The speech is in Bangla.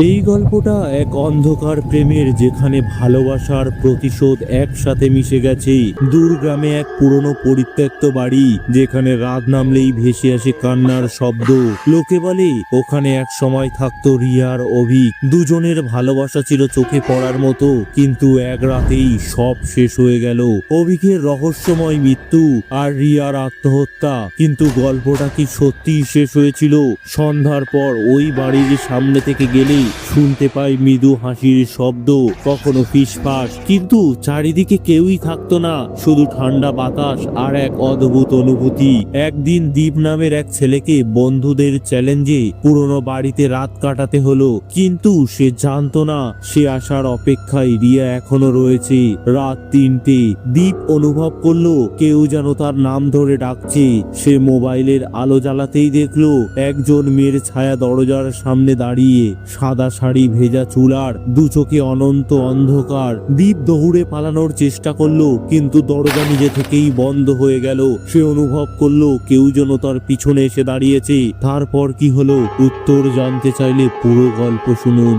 এই গল্পটা এক অন্ধকার প্রেমের যেখানে ভালোবাসার প্রতিশোধ একসাথে মিশে গেছে দূর গ্রামে এক পুরনো পরিত্যক্ত বাড়ি, যেখানে রাত নামলেই ভেসে আসে কান্নার শব্দ। লোকে বলে, ওখানে এক সময় থাকতো রিয়ার অভিক। দুজনের ভালোবাসা ছিল চোখে পড়ার মতো, কিন্তু এক রাতেই সব শেষ হয়ে গেল। অভিকের রহস্যময় মৃত্যু আর রিয়ার আত্মহত্যা। কিন্তু গল্পটা কি সত্যিই শেষ হয়েছিল? সন্ধ্যার পর ওই বাড়ির সামনে থেকে গেলেই শুনতে পাই মৃদু হাসির শব্দ, কখনো ফিসফাস। কিন্তু চারিদিকে কেউই থাকতো না, শুধু ঠান্ডা বাতাস আর এক অদ্ভুত অনুভূতি। একদিন দ্বীপ নামের এক ছেলেকে বন্ধুদের চ্যালেঞ্জে পুরনো বাড়িতে রাত কাটাতে হলো। কিন্তু সে জানতো না, সে আসার অপেক্ষায় রিয়া এখনও রয়েছে। রাত তিনটে, দ্বীপ অনুভব করল, কেউ যেন তার নাম ধরে ডাকছে। সে মোবাইলের আলো জ্বালাতেই দেখল, একজন মেয়ের ছায়া দরজার সামনে দাঁড়িয়ে সাদা শাড়ি, ভেজা চুলার দু চোখে অনন্ত অন্ধকার। দীপ দৌড়ে পালানোর চেষ্টা করল, কিন্তু দরজা নিজে থেকেই বন্ধ হয়ে গেল। সে অনুভব করল, কেউ যেন তার পিছনে এসে দাঁড়িয়েছে। তারপর কি হলো? উত্তর জানতে চাইলে পুরো গল্প শুনুন।